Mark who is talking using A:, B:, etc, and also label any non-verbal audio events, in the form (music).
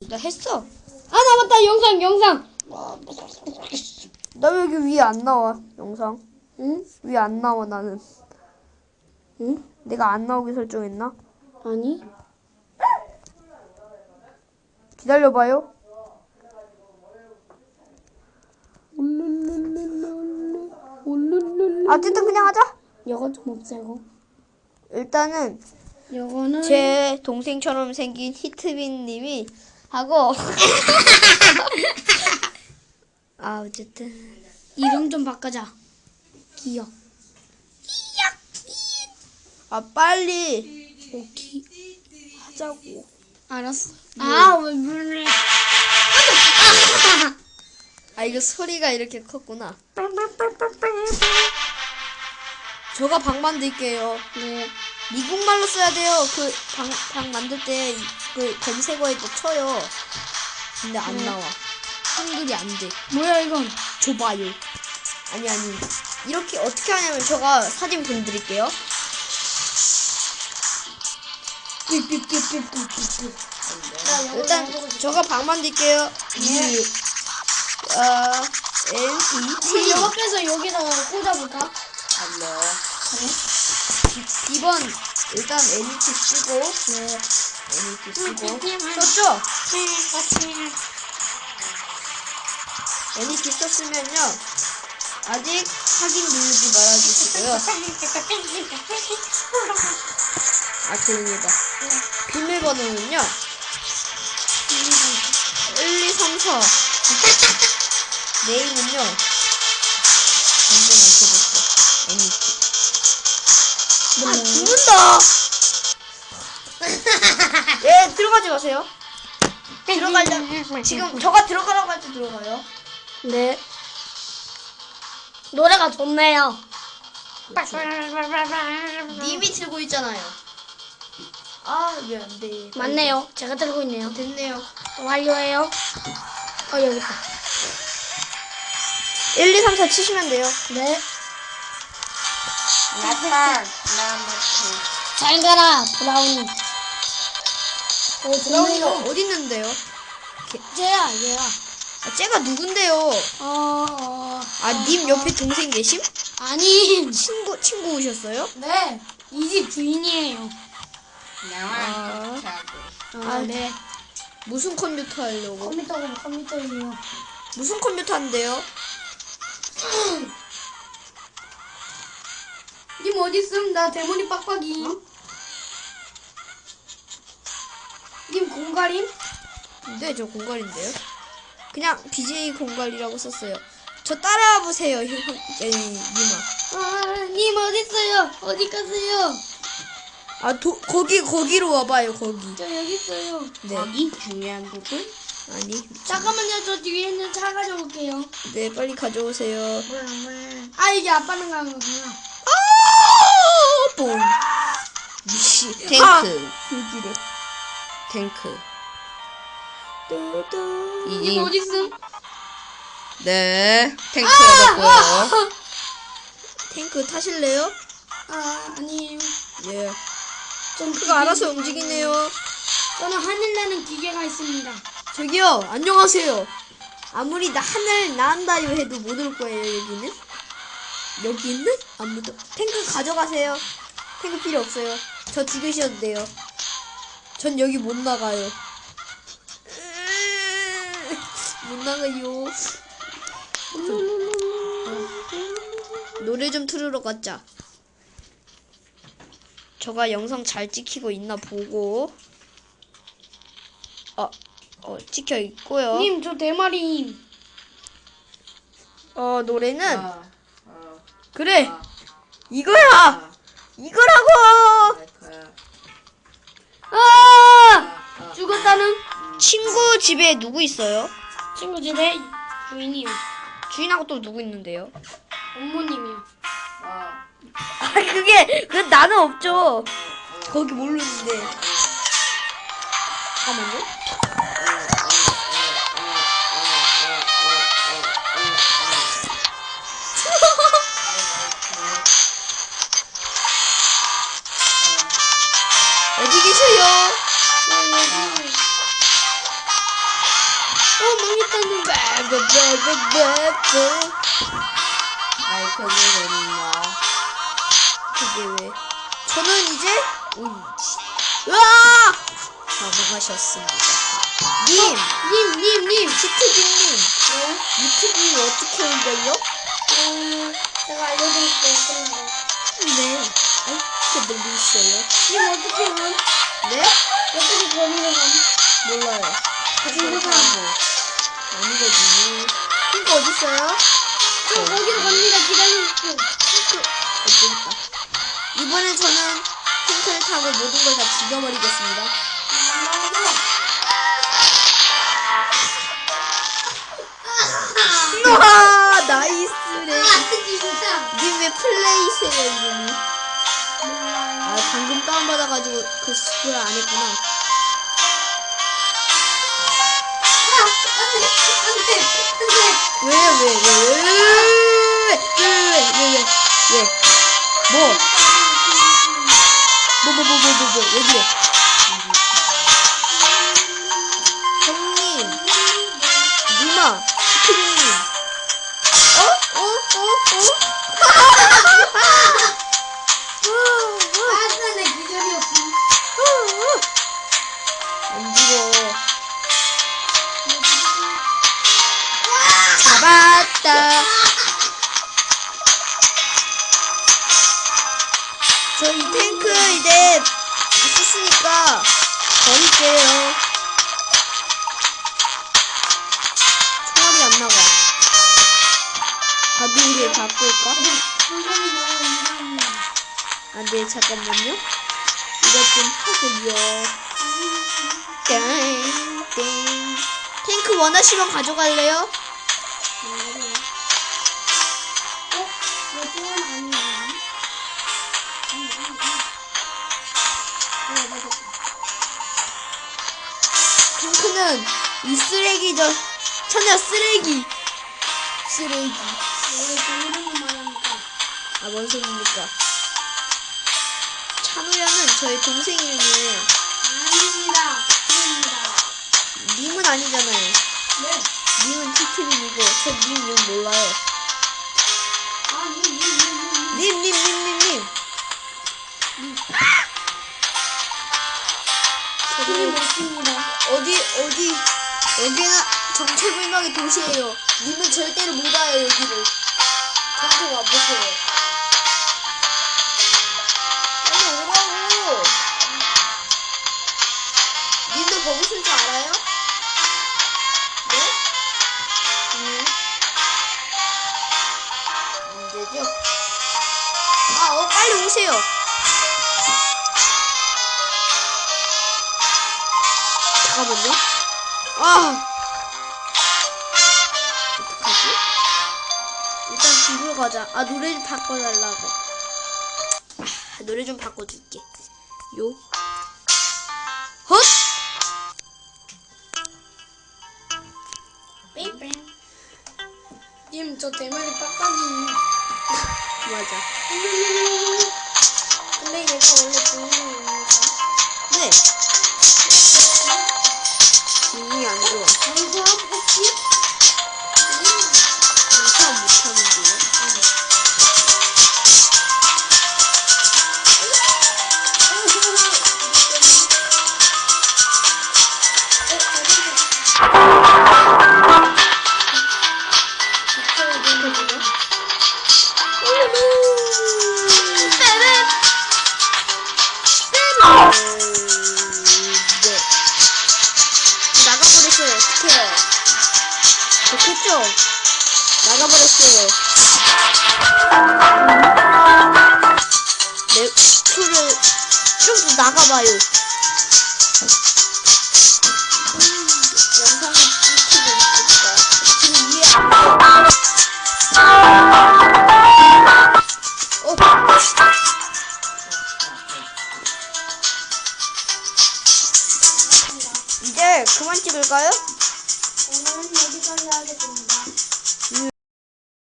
A: 나 했어.
B: 아, 나 맞다. 영상, 영상.
A: 나 왜 여기 위에 안 나와 영상?
B: 응?
A: 위에 안 나와 나는.
B: 응?
A: 내가 안 나오게 설정했나?
B: 아니.
A: 기다려봐요. 어쨌든 그냥 하자.
B: 이거 좀 없애고.
A: 일단은
B: 이거는
A: 제 동생처럼 생긴 히트빈 님이 하고 (laughs) 아 어쨌든
B: 이름 좀 바꾸자. 기억.
A: 아 빨리
B: 오키.
A: 하자고.
B: 알았어. 아, 왜 물을.
A: 아 이거 소리가 이렇게 컸구나. 저가 방 만들게요.
B: 네.
A: 미국 말로 써야 돼요. 그방 방 만들 때 그 검색어에 도 쳐요. 근데 안
B: 네.
A: 나와. 한글이 안 돼.
B: 뭐야, 이건?
A: 줘봐요. 아니 아니. 이렇게 어떻게 하냐면 제가 사진.
B: 삐삐삐삐삐삐삐.
A: 일단 저가 방 만들게요.
B: 네.
A: 유, 어, N, E, T.
B: 빼서 여기다가 꽂아볼까?
A: 비- 2번 일단 NET 쓰고
B: 네.
A: NET 쓰고. 썼죠? NET 썼으면요 아직 확인 누르지 말아주시고요. (laughs) 아 조용해봐 비밀번호는요? 1, 2, 3, 4 네임은요 완전 안 써졌어 아 죽는다 (laughs) 예 들어가지 마세요 들어가려 지금 저가 들어가라고 할 때 들어가요
B: 네. 노래가 좋네요.
A: 님이 들고 있잖아요 아 왜 안 돼
B: 맞네요. 제가 들고 있네요.
A: 됐네요
B: 완료해요. 어, 여기 있다.
A: 1, 2, 3, 4 치시면 돼요
B: 네. 잘 가라, 브라우니. 오,
A: 브라운이가
B: 좋네요.
A: 어디 있는데요?
B: 쟤야, 얘야.
A: 아, 쟤가 누군데요?
B: 어, 어.
A: 아님 옆에 동생 계심?
B: 아니.
A: 친구 친구 오셨어요?
B: 네. 이 집 주인이에요.
A: 아,
B: 아, 네.
A: 무슨 컴퓨터 하려고?
B: 컴퓨터가 컴퓨터이에요.
A: 무슨 컴퓨터 한대요? (laughs)
B: 님 어디 있음? 나 대머리 빡빡이. 님 공갈임?
A: 네, 저 공갈인데요. 그냥 BJ 공갈이라고 썼어요. 저 따라와 보세요, 형, 형, 아니, 님아.
B: 아, 님 어디 있어요? 어디 가세요?
A: 아, 도, 거기, 거기로 와봐요, 거기.
B: 저 여기 있어요.
A: 네.
B: 중요한 부분?
A: 아니,
B: 잠깐만요. 저 뒤에 있는 차 가져올게요.
A: 네, 빨리 가져오세요.
B: 아, 이게 아빠는 가는 거구나.
A: 아, 뽕. 미씨.
C: 탱크.
A: 아, 여기래.
C: 탱크.
A: 뚜뚜.
C: 님이
B: 어디 있음?
C: 네 탱크였고요.
A: 탱크 타실래요?
B: 아, 아니에요.
A: 예.
B: 좀
A: 그가 알아서 움직이네요.
B: 저는 하늘 나는 기계가 있습니다.
A: 저기요, 안녕하세요. 아무리 나 하늘 나한다요 해도 못 올 거예요, 여기는. 여기는? 아무도. 탱크 가져가세요. 탱크 필요 없어요. 저 죽이셔도 돼요. 전 여기 못 나가요. 못 나가요. 노래 좀 틀으러 가자. 저가 영상 잘 찍히고 있나 보고. 어, 어, 찍혀 있고요.
B: 님, 저 대마리임.
A: 어, 노래는
C: 아, 아,
A: 그래.
C: 아,
A: 이거야.
C: 아,
A: 이거라고.
B: 아! 죽었다는
A: 친구 집에 누구 있어요?
B: 친구 집에 주인이요.
A: 주인하고 또 누구 있는데요?
B: 어머님이요.
C: 아,
A: 아, 그게 그 나는 없죠. 거기 모르는데. 잠깐만요. 어디 계세요?
B: 저 여기 망했다는
A: 베베베베베.
C: 마이크를 내린다.
A: 그게 왜? 저는 이제 음. 으아! 넘어가셨습니다. 님,
B: 님, 님, 님.
A: 시트기님,
B: 네?
A: 유튜브 어떻게 올려요?
B: 음, 제가 알려드릴게요.
A: 네. 어떻게 늘리셔요?
B: 님 어떻게 하면?
A: 네?
B: 어떻게 버리는 건?
A: 몰라요.
B: 친구가.
A: 아니거든요. 핑크 어딨어요?
B: 저 거기로 갑니다. 기다려주세요.
A: 어딨다. 이번엔 저는 핑크를 타고 모든 걸 다 죽여버리겠습니다. 우와, 나이스래.
B: 진짜.
A: 님왜 플레이세요, 이름이? 아 방금 다운받아가지고 그 스프를 안 했구나 왜 왜 왜 왜 왜왜왜왜 뭐? 뭐 뭐 뭐 뭐 뭐 뭐 왜 그래? 형님 누나 스크린 어? 어? 어? 어? 안 죽어. 잡았다. 저 이 탱크 이제 다 썼으니까 버릴게요. 총알이 안 나가. 바둑을 바꿀까? 아, 네, 잠깐만요. 이것 좀 하고요. 땡, 땡. 탱크 원하시면 가져갈래요? 탱크는 이 쓰레기 저 천여 쓰레기 쓰레기 아뭔 소리입니까 찬우야는 저희 동생 이름이에요 님은 아니잖아요. 님은 티트님이고 저님 이름 몰라요. 님님 님 님님 어디 어디 여기는 정체불명의 도시예요. 님은 절대로 못 와요 여기를. 저한테 와보세요 오세요. 잠깐만요. 아! 어떡하지? 일단 집으로 가자. 아, 노래 좀 바꿔달라고. 아, 노래 좀 바꿔줄게. 요. 헛!
B: 님, 저 대머리 빡빡이. (laughs)
A: 맞아. (laughs) 이게서울에서유명인 인? 좋겠죠? 나가버렸어요. 내 표를 좀더 나가봐요.